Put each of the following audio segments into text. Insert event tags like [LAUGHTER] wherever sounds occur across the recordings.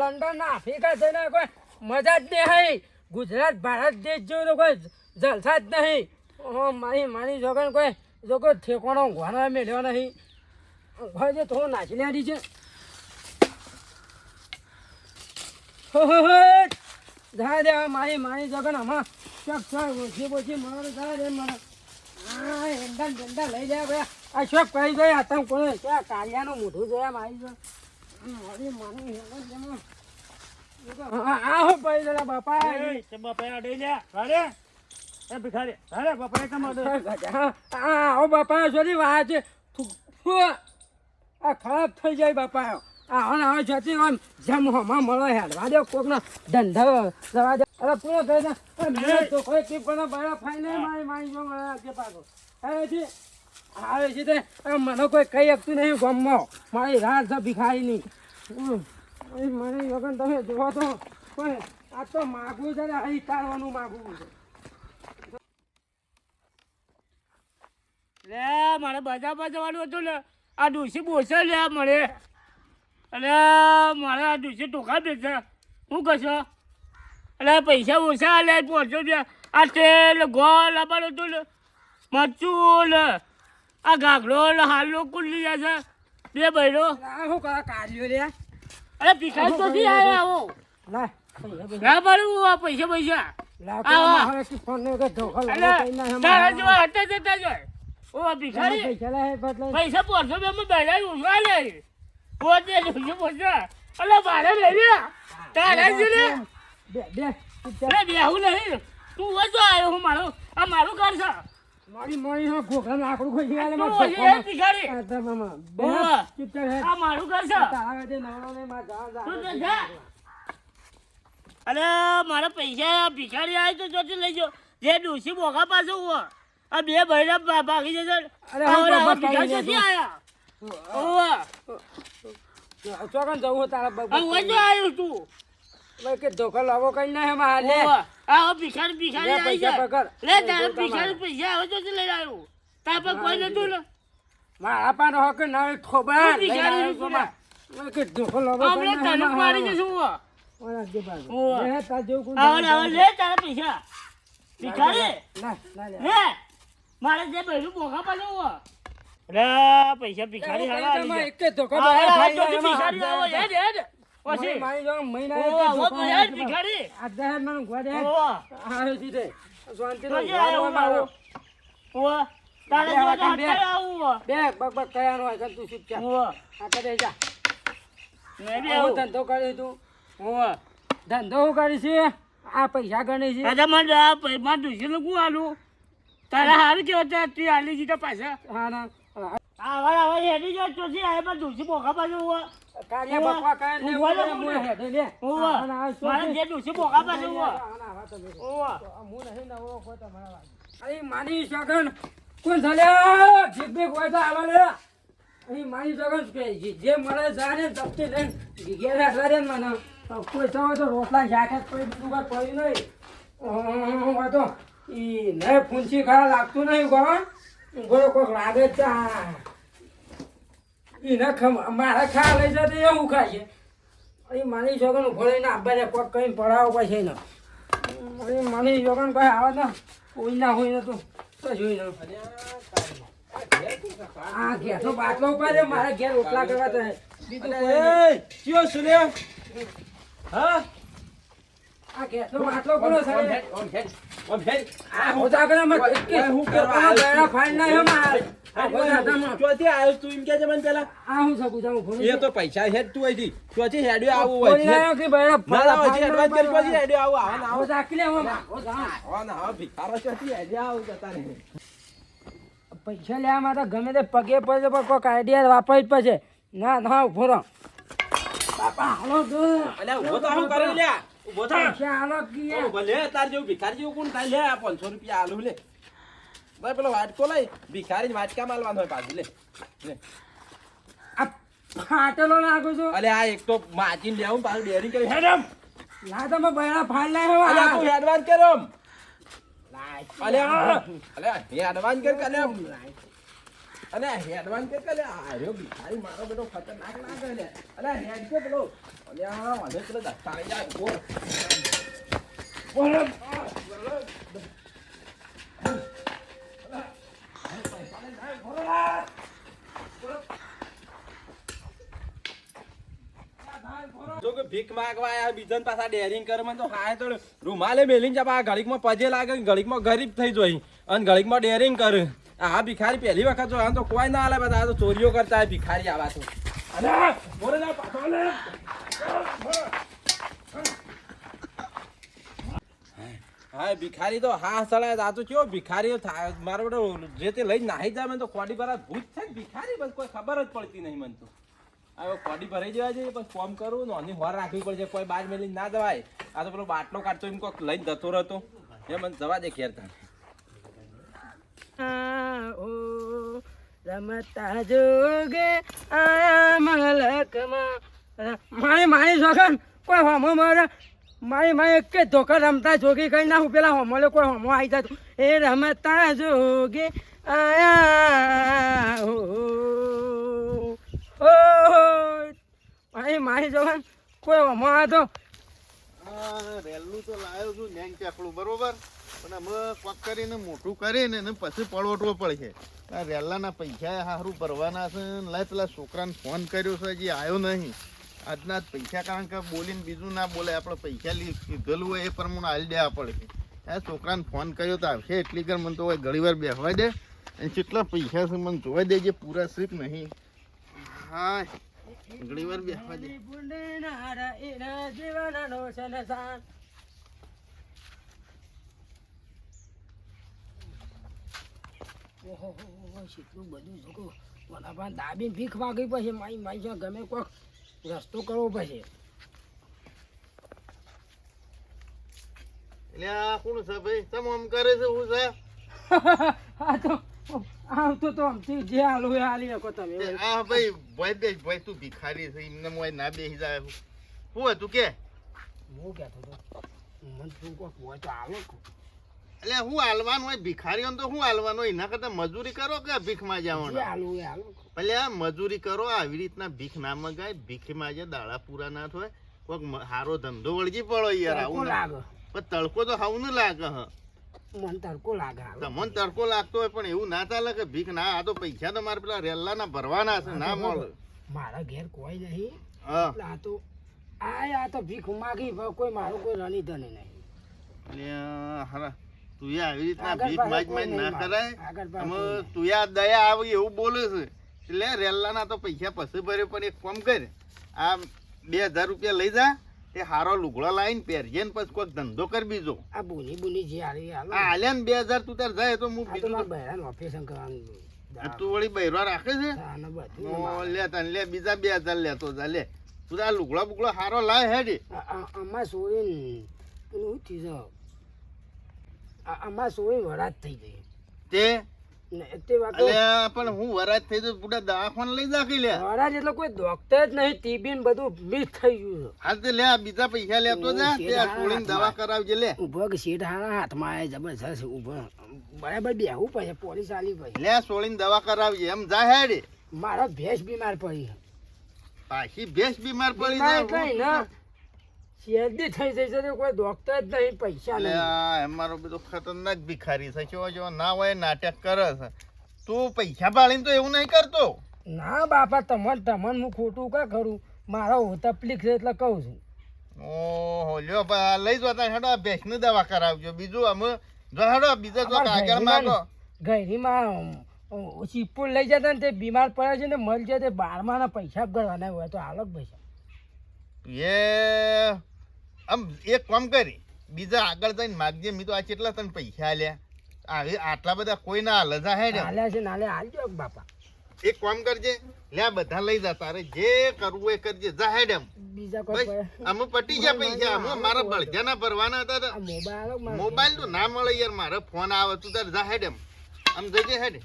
London Africa જઈને કોઈ મજા જ નહીં ગુજરાત, ભારત દેશ જેવું તો કોઈ જલસા જ નહીં. મારી મારી જોગણ કોઈ જો કોઈ ઠેકોણો ઘોડો મેળ્યો નહીં. ઘર જે થોડું નાચી લેડી છે. જા દે મારી મારી જોગણ આમાં ચક શોખ ઓછી ઓછી મારો, જા દે મને હા એંડા બેંડા લઈ જાય ભાઈ. આ શોખ કહી ગયા તમે કોને કાલિયાનું મોઢું જોયા મારી જો મારી માની હેરાન જેમાં. આ આ હો પડી ગયેલા બાપા એ, તે બાપાએ અડે લ્યા. હાલે. એ ભિખારી, હાલે, બાપાએ કેમ અડે? આ આવો બાપા સોરી વાહ છે. આ ખરાબ થઈ જાય બાપા આ હવે હવે જતી આમ જેમ હમણાં મળે હેડવા દો કોકનો ધંધો જવા દે અરે પૂરો થઈ અરે મેં તો કોઈ ટીપ કોના બળા મારી મારી જો મળે આજે પાછો આવે છે આવે છે તે મને કોઈ કહી શકતું નહીં ગમમાં મારી રાત છે ભિખારીની હમ. મને વગર તમે જોવો તો પણ આ તો માગવું છે ને અહીં તારવાનું માગવું છે. લે, મારે બજારમાં જવાનું હતું ને આ ડોશી બોસે લે મળે અરે મારે આ દુષી ટોકા બેસે. શું કશો અરે પૈસા ઓછા લે પહોંચો છે આ તેલ ગોળ લાવવાનું હતું ને મરચું ને આ ઘાઘરો ને હાલો કુલ્લી જશે બે ભાઈ આ શું કરે કાઢ્યો રે અરે ભિખારી તો થી આવ્યા આવો. લાય. પૈસા પૈસા. ના મારું આ પૈસા પૈસા ને ના પૈસા લાય બદલે. પૈસા પોરસો બે માં બેડા લે પોતે પૈસા અલે મારે લઈ લે. તારે જ લે બે બે. લે બેહું નહીં. તું વજો આવ્યો હું મારું. આ મારું ઘર છે. મારી મોરી હા ઘોઘા લાકડું ખોઈ ગયા વજી એ ભિખારી આ તો મામા બે ઓવા. હે. આ મારું ઘર છે. તારા વચ્ચે નવરો ને માં જા જા. તું જા અરે મારા પૈસા ભિખારી આવી તો જોતી લઈ જો. જે ડોસી બોગા પાસે હું આ બે ભાઈના ભાગી જશે. અરે આ ભિખારી કાઢી આયા? ઓવા ચોકન જવું તારા બાબા. હું આવ્યો તું. કે ધોખો લાવો કઈ ના એમાં હાલે આવો ભિખારી ભિખારી લે પૈસા પકડ. લે તારે બોલ પૈસા આવે તો લઈ આવ્યો. તાર પર કોઈ નતું ને મારા પાનો હક ના ખોબા ભિખારી આવ્યો કે ધોખો લાવો આપણે તને મારી. જશું. ઓલા જે બાજુ. લે, તાર જેવું કોણ આવો આવો લે તારા પૈસા. ભિખારી? ના ના લે. મારે જે પાસે ઓવા. લે પૈસા ભિખારી હાલા એક ભાઈ, ભિખારી આવો, હેડ, હેડ. ઓછી. મારી જો મહિના ઓ છે. ભિખારી. આ દહેર મને ગોળે દે ઓ આયો જી દે શાંતિ નો મારો. મારો. તારે જો તો આવું. બે બક બક કયાનો હોય તું તું ચૂપચાપ. ઓ આ કરે જા. મે બી આવો. ધંધો કરી તું ઓ ધંધો કરી છે આ પૈસા ગણે છે દાદા મને આ પૈસા મારે દુસરીનું કોણ આલું? તારા હારું કેવું છે? તું આલી જીતા પાછા. હા ના આવા વાળી હેડી તો પાસે ઊભા. હેડે. ઓવા. હા, ના, આ મારે ચોથી. જે દુસરી નહીં કોઈ માની સગન કોણ ચાલ્યા ભીખ ભીખ તો આલો અહીં માની સગન કે જે- મળે જાય ને તપતી લઈને ઘેર રાખવા મને. કોઈ તો તો રોટલા શાક કોઈ બીજું કાંઈ પડ્યું નહીં. તો ઈ ને ફૂંસી ખરા લાગતું નહીં ગો ગોળો કોઈક લાગે જ છે આ. ઈ ને ખમ- મારે ખા લઈ જતો એવું ખાય છે. અહીં માની સગન ઊભો રહીને આબા દે કોઈક કઈ પડાવો પછી ને અરે મને યોગન કોઈ આવે ને કોઈ ના હોય તો જોઈ લો આ ઘેર તો બાટલો ઉપાડે મારા ઘેર રોટલા કરવા તો બીજું નહીં. સુને હા? આ કોનો છે? ઓમ હેડ આ માં કે હું હે કે આ હું પૈસા બેડા ફાઈન ના હું લેવા માટે ગમે તે પગે પડે પણ કોઈક આઈડિયા વાપરવી જ પડશે. ના ના ઊભો રહો. બાપા. હાલો અલ્યા ઊભો તો આવું કરે લ્યા. ઊભો થા. હાલો કીએ. ભલે તાર જેવું ભિખારી જેવું કોણ થાય? લે આ 500 રૂપિયા આલુ લે. ભાઈ પેલો વાટકો લઈ. ભિખારી વાટકા માલવાનો હોય પાછું લે. લે. ફાટેલો નાખું છું. અલે આ એક તો માચીને લેવું પાછું ડેરી કરી હેડમ ના તમે બૈરા ફાડ લાવ્યો અલે. તું એડવાન્સ કરો અલે આ અલે એ એડવાન્સ કર કે અલે અને હેડવાન કે કે આર્યો ભિખારી, મારો બેટો ખતરનાક લાગે ને અને હેડ કે પેલો અને આ વાંધો પેલો લઈ જાય બોલ ભીખ માંગવા આયા, બીજાને પાછા ડેરિંગ કરે મને તો હાય તો રૂમાલે મેલીને જપા ઘડીકમાં પજે લાગે ઘડીકમાં ગરીબ થઈ જોઈ અને ઘડીકમાં ડેરિંગ કરે આ ભિખારી પહેલી વખત જો આમ તો કોઈ ના આલે બધા આ તો ચોરીઓ કરતા ભિખારી આવા તો. હા ભિખારી તો હા સળાય આ તો કેવો ભિખારી મારો બધો જે તે લઈ નાહી જાય મને તો કોડી પર ભૂત છે ભિખારી બસ કોઈ ખબર જ પડતી નહીં મને તો. હવે કોડી ભરાઈ જવા જોઈએ પછી ફોર્મ કરું ને આની હોર રાખવી પડશે કોઈ બાર મેલી ના જવાય. આ તો પેલો બાટલો કાઢતો એમ કોઈક લઈને જતો રહેતો. એ મને જવા દે ઘેર તાર. ઓ રમતા જોગે આયા મલકમાં મારી મારી જોગન કોઈ હોમો મારે મારી મારી કે ધોકા રમતા જોગી કઈ નાખું પેલા હોમો કોઈ હોમો આવી જતું. એ રમતા જોગે આયા હો ઓ મારી મારી જોગન કોઈ હોમો આ આ રેલનું તો લાવ્યો છું નેંગ ચાકડું બરોબર? પણ અમે કોક કરીને મોટું કરીને એને પછી પળવટવો પડશે. આ રેલાના પૈસા સારું ભરવાના છે ને લાય પેલા છોકરાને ફોન કર્યો છે હજી આવ્યો નહીં. આજના જ પૈસા કારણ કે બોલીને બીજું ના બોલે, આપણે પૈસા લીધેલું હોય એ પ્રમાણે હાલી દેવા પડશે આ છોકરાને ફોન કર્યો તો આવશે એટલી કર મને તો હોય ઘણી વાર બેસવા દે. અને કેટલા પૈસા છે મને જોવા દેજે પૂરા સ્લીપ નહીં. હા, ઘણી વાર બેસવા દે. ઓહો, કેટલું બધું જોકો. વડાપાઉં દાબીને ભીખ માગી પછી મારી મારી જોડે ગમે કોક રસ્તો કરવો પછી એટલે આ કોણ છે ભાઈ? તમ આમ કરે છે હું છે? [LAUGHS] આ તો તો આમથી જે હાલું એ હાલી તમે. આ ભાઈ ભાઈ બે ભાઈ તું ભિખારી છે એમને મોય ના બેસી જાય શું હતું કે? હું કહેતો હતો મને તું કોક હોય તો આવો એટલે હું હાલવાનું હોય ભિખારીઓ તો હું હાલવાનું હોય એના કરતા મજૂરી કરો કે ભીખમાં જવાનું? એટલે મજૂરી કરો આવી રીતના ભીખ ના મગાય ભીખમાં જે દાડા પૂરા ના થાય. કોઈક હારો ધંધો વળગી પડો યાર આવું લાગે. પણ તડકો તો હાવ ન લાગે હ. મન તડકો લાગે. તમને તડકો લાગતો હોય પણ એવું ના ચાલે કે ભીખ ના આ તો પૈસા તો મારે પેલા રેલ્લાના ભરવાના છે ના મળે. મારા ઘેર કોઈ નહીં. હા. આ તો આ આ તો ભીખ માગી કોઈ મારું કોઈ રણી ધણી નહીં. એટલે હારા. તું એ આવી રીતના ભીખ માજ માજ ના કરાય. અમે કોઈ આ દયા આવી એવું બોલે છે. એટલે રેલ્લાના તો પૈસા પછી ભરે પણ એક કામ કર. આ બે હજાર રૂપિયા લઈ જા તે હારો લુગડો લાવીને પહેરજે ને પછી કોઈક ધંધો કર બીજો. આ બોલી બોલી જે હાલો. આ હાલ્યા ને બે હજાર તું તાર જાય તો હું બીજું બહેરાનું ઓપરેશન કરવાનું તું વળી બૈરા રાખે છે. લે તને લે બીજા બે હજાર લેતો જા લે. તું તાર લુગડો બુગડો હારો લાય હેડી. આ- આ- આમાં સોળીને પેલું થઈ? આ- આમાં સોળી વરાત થઈ ગઈ. તે? પણ હું વરાજ થઈ તો પૂરા દવાખાને લઈ દાખી લે વરાત એટલે કોઈ ડોક્ટર જ નહીં ટીબી બધું મિસ થઈ ગયું છે. તે લે બીજા પૈસા લેતો જા તે દવા કરાવજે લે. ઊભો કે શેઠ હારા હાથમાં આવે જબરજસ્ત ઊભો બરાબર બેહવું પડે પોલીસ આલી ભાઈ લે સોળીને દવા કરાવજે એમ જા હેડ. મારો ભેંસ બીમાર પડી. પાછી ભેંસ બીમાર પડી જાય ના શેરડી થઈ જઈ છે કોઈ ડોક્ટર જ નહીં પૈસા નહીં. અમારો બધો ખતરનાક ભિખારી છે. જો જો ના હોય નાટક કરે છે. તું પૈસા પાડીને તો એવું નહીં કરતો. ના બાપા તમને તમને હું ખોટું કા કરું? મારો તકલીફ છે એટલે કહું છું. ઓહો લ્યો લઈ જવા તા હેડો ભેંસની દવા કરાવજો. બીજું અમે જો હેડો બીજા જો આગળ માંગો. ગઈરીમાં ચીપુલ લઈ જતા ને તે બીમાર પડે છે ને મળી જાય તે બારમાના પૈસા ગણવાના હોય તો હાલો પૈસા. એ આમ એક કામ કરી બીજા આગળ જઈને માગજે મેં તો આ કેટલા તને પૈસા આલ્યા? આ આટલા બધા કોઈ ના હાલે જા ને હાલ્યા છે નાલે હાલજો બાપા. એક કામ કરજે લે આ બધા લઈ જા તારે જે કરવું એ કરજે જા હે ડેમ બીજા કોઈ અમે પટી ગયા પૈસા અમે મારા બળજાના ભરવાના હતા મોબાઈલ મોબાઈલ તો ના મળે યાર મારે ફોન આવે તું તારે જા હે ડેમ આમ જજે હેડ.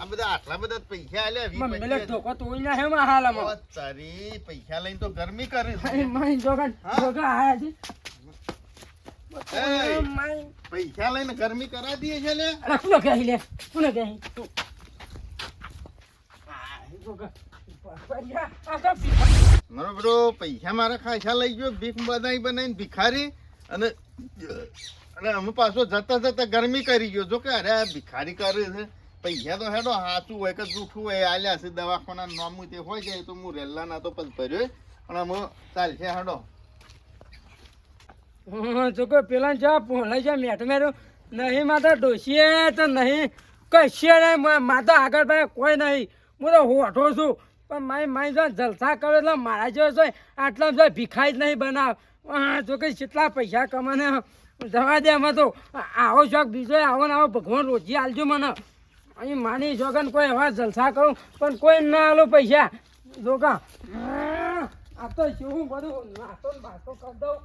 આ બધા આટલા બધા પૈસા આલ્યા હાલામાં. તારી પૈસા લઈને તો ગરમી કરે છે. મારી મારી જોગન જોગા આયા છે. પૈસા લઈને ગરમી કરા દે છે લે. અરે કોને કહી લે કોને કહી તો. મારો પૈસા મારા ખાસા લઈ ગયો ભીખ બનાવી બનાવીને ભિખારી. અને અને અમે પાછો જતા જતા ગરમી કરી ગયો. જો કે અરે ભિખારી કરે છે. પૈસા તો હેડો સાચું હોય કે જૂઠું હોય આલ્યા છે દવાખાના નામું તે હોય જાય તો હું રેલા ના તો પછી ભર્યો પણ અમે ચાલશે હેડો. હા, જો કોઈ પેલા જા ભોળાઈ જા મેઠ મેરો નહીં માતા ડોસીએ તો નહીં. કશે નહીં માતા આગળ ભાઈ કોઈ નહીં. હું તો હોઠો છું. પણ મારી મારી જો જલસા કરો એટલે મારા જેવો છે આટલા બધા ભીખાઈ જ નહીં બનાવ. જો કે કેટલા પૈસા કમાને. જવા દે એમાં તો. આવો શોખ બીજો આવો ને આવો ભગવાન રોજી આલજો મને. અહીં માની જોગન કોઈ એવા જલસા કરું, પણ કોઈ ના આલો પૈસા. જોગા, આ તો શું બધું નાસ્તો ને બાસ્તો કરી દઉં.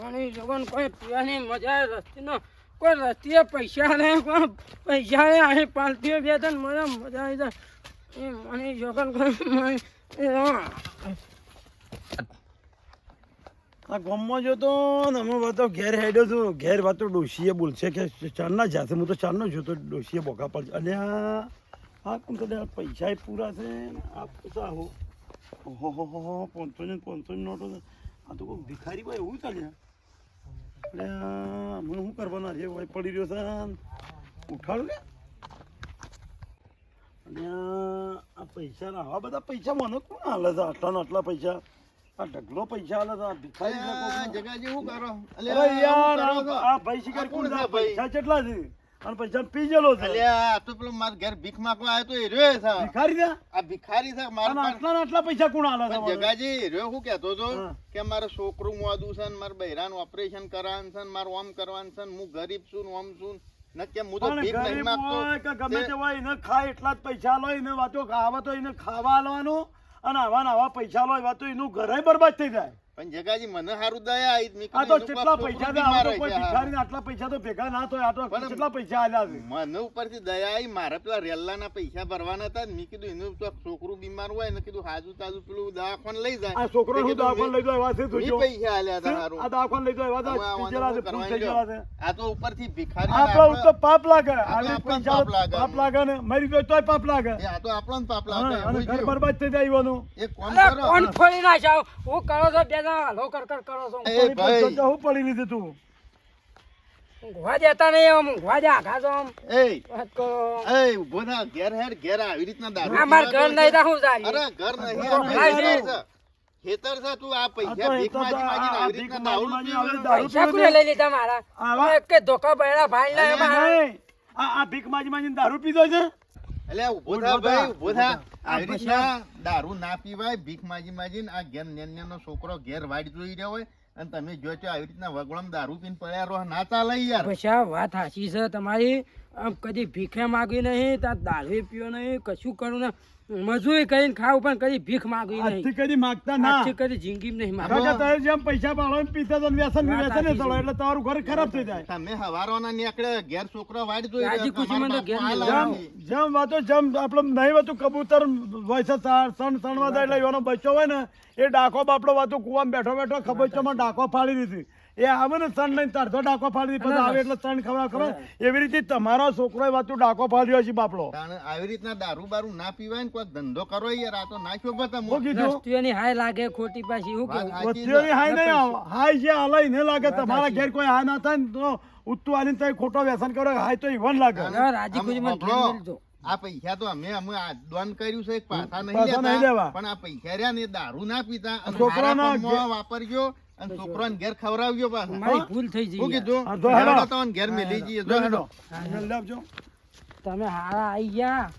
માની જોગન કોઈ પીવાની મજા રસ્તીનો કોઈ રસ્તીએ પૈસા કોઈ પૈસા નહીં અહીં પાલતીઓ બે ત્રણ મને મજા આવી જાય. માની જોગન કોઈ આ ગામમાં જો તો અમે બધો ઘેર હેડ્યો છું. ઘેર વાતો ડોશીએ બોલશે કે ચારના જાતે હું તો ચારનો છું, તો ડોશીએ બોકા પડશે અને આ આ કોણ તો પૈસા પૂરા છે આ પૈસા હો. હો હો હો હો પાંચસો ને પાંચસો નોટો. આ તો કોઈ ભિખારી ભાઈ એવું ચાલે. એટલે મને શું કરવાના છે? ભાઈ પડી રહ્યો છે. ઉઠાડું ને અને આ પૈસા ના આવા બધા પૈસા મને કોણ હાલે છે? આટલા ને આટલા પૈસા? આ ઢગલો પૈસા હાલે છે આ ભિખારી લોકો જગાજી હું કરો? અલે યાર આ ભાઈ શિકાર કોણ છે પૈસા કેટલા છે? અને પૈસા પી ગયેલો છે. અલે આ તો પેલો માર ઘેર ભીખ માંગવા આવ્યો તો એ રહ્યો છે ભિખારી છે? આ ભિખારી છે મારા આટલા આટલા પૈસા કોણ હાલે છે? જગાજી રહ્યો હું કહેતો તો કે મારે છોકરું મોદું છે ને મારે બૈરાનું ઓપરેશન કરવાનું છે ને મારે ઓમ કરવાનું છે ને હું ગરીબ છું ને ઓમ છું તો ગમે તે- તે હોય ખાય એટલા જ પૈસા લો એને વાતો ખાવા તો એને ખાવા આલવાનું. અને આવા આવા પૈસા લો એવા તો એનું ઘરે બરબાદ થઈ જાય. પણ જગાજી મને સારું દયા આવી મેં આ તો કેટલા પૈસા દે આ તો કોઈ. ભિખારીને આટલા પૈસા તો ભેગા ના થાય આ તો કેટલા પૈસા આલ્યા છે? મને ઉપરથી દયા આવી મારે પેલા રેલ્લાના પૈસા ભરવાના હતા ને મેં કીધું એનું તો છોકરું બીમાર હોય ને કીધું હાજુ તાજુ પેલું દવાખાન લઈ જાય. આ છોકરો હું દવાખાન લઈ જાય એવા છે જોજો. પૈસા આલ્યા હતા હારું. આ દવાખાન લઈ જાય એવા છે? આ છે ફૂલ થઈ કરવાની ગયેલા છે. આ તો ઉપરથી ભિખારી આપણો તો પાપ લાગે. આ પૈસા પાપ લાગે. પાપ લાગે ને મરી ગયો તોય પાપ લાગે. આ તો આપણો પાપ લાગે. ઘર બરબાદ થઈ જાય એવાનું એક કોણ કરો. કોણ ફોડી નાખ્યા હું કરો છો બે જણા હલો કર કર કરો છો. એ ભાઈ. હું પડી લીધું તું. ઊંઘવા દેતા નહીં આમ ઊંઘવા દે આઘા છો આમ. એ. એ ઊભો થા ઘેર હેડ ઘેર આવી રીતના દારૂ આ ઘર નહીં. જારી અરે ઘર નહીં ખેતર છે. તું પૈસા ભીખ માંગી માંગીને આવી રીતના દારૂ માંગી માંગી પીવાનો. દારૂ પૈસા કોને લઈ લીધા મારા? કે ધોકા બૈરા ભાઈ ના નહીં. આ આ ભીખ માજી માજીને દારૂ પીધો છે? એટલે ઊભો થા ભાઈ ઊભો થા. આ આવી રીતના દારૂ ના પીવાય ભીખ માગી માગીને આ ઘેર નેન્યાનો છોકરો ઘેર વાડ જોઈ રહ્યો હોય. અને તમે જો છો આવી રીતના વગળમ દારૂ પીને પડ્યા રહો. ના ચાલે યાર. પૈસા વાત સાચી છે તમારી. આમ કદી ભીખે માગી નહીં ત્યાં દારૂ પીવો નહીં કશું કરું ને મજૂરી કરીને ખાવું પણ કદી ભીખ માગી નહીં. કદી માગતા ના. આજથી કદી જિંદગી નહીં માગી કાકા તારે જેમ પૈસા પાડો ને પીતા તો વ્યસન ને વ્યસન ને સાચી એટલે તમારું ઘર ખરાબ થઈ જાય. તમે હવારોના નીકળે ઘેર છોકરો વાડ જોઈ રાજી ખુશી મને ઘેર જમ જેમ વાતો જમ આપણે નહીં વાતું કબૂતર વૈસા છે સણ સણવા જાય એટલે એનો બચ્ચો હોય ને એ ડાકો બાપડો વાતો કુવામાં બેઠો બેઠો ખબોચમાં ડાકો ફાડી દીધી. એ આવે ને સણ લઈને તારતો ડાકો ફાડી દીધી પછી આવે એટલે સણ ખવડાવ ખબર એવી રીતે તમારો છોકરો વાતું ડાકો ફાડ્યો છે બાપડો. આવી રીતના દારૂ બારૂ ના પીવાય ને કોઈ ધંધો કરો યાર આ તો નાખ્યો બતા હું કીધું? વસ્તુઓની હાય લાગે ખોટી પાછી હું. વસ્તીઓની હાય નહીં આવ હાય છે હાલાય ને લાગે. તમારા ઘેર કોઈ હાય ના થાય ને તો ઉત્તુ આલીને તો ખોટો વ્યસન કરો હાય તો ઈવન લાગે. રાજી ખુજી મને. આ પૈસા તો અમે અમે આ દોન કર્યું છે પાછા નહીં પાછા નહીં લેતા. લેવા. પણ આ પૈસા રહ્યા ને દારૂ ના પીતા. છોકરા છોકરાના વાપરજો. અને છોકરાને ઘેર ખવડાવજો પાછા. મારી ભૂલ થઈ શું હું કીધું હેડો. તો ઘેર મેલી જઈએ. જો હેડો. લઈ તમે હારા આઈ ગયા.